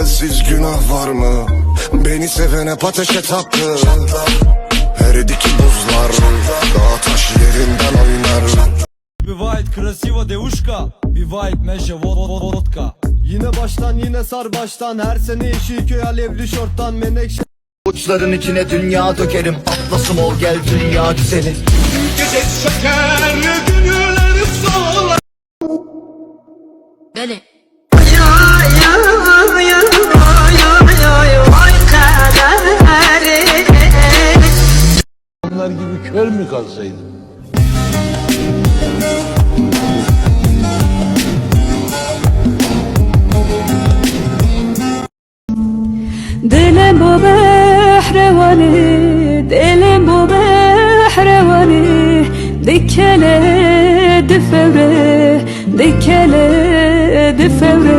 Telsiz günah var mı? Beni sevene ateşe taktı. Eridi ki buzlar Dağ taş yerinden oynar. Krasiva devuşka Bir white meşe vodka. Yine baştan yine sar baştan. Her sene Yeşilköy alevli şorttan Menekşe. Uçların içine dünya dökerim. Atlasım ol gel dünya güzeli. Böyle. Onlar gibi kör mü kalsaydım? دلم با بحر وانی دلم با بحر وانی دکله دفره دکله دفره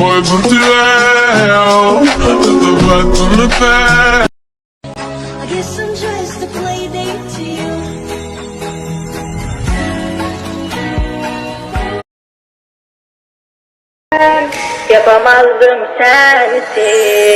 Pé. I guess I'm just a play date to you. Yapamazdım sensiz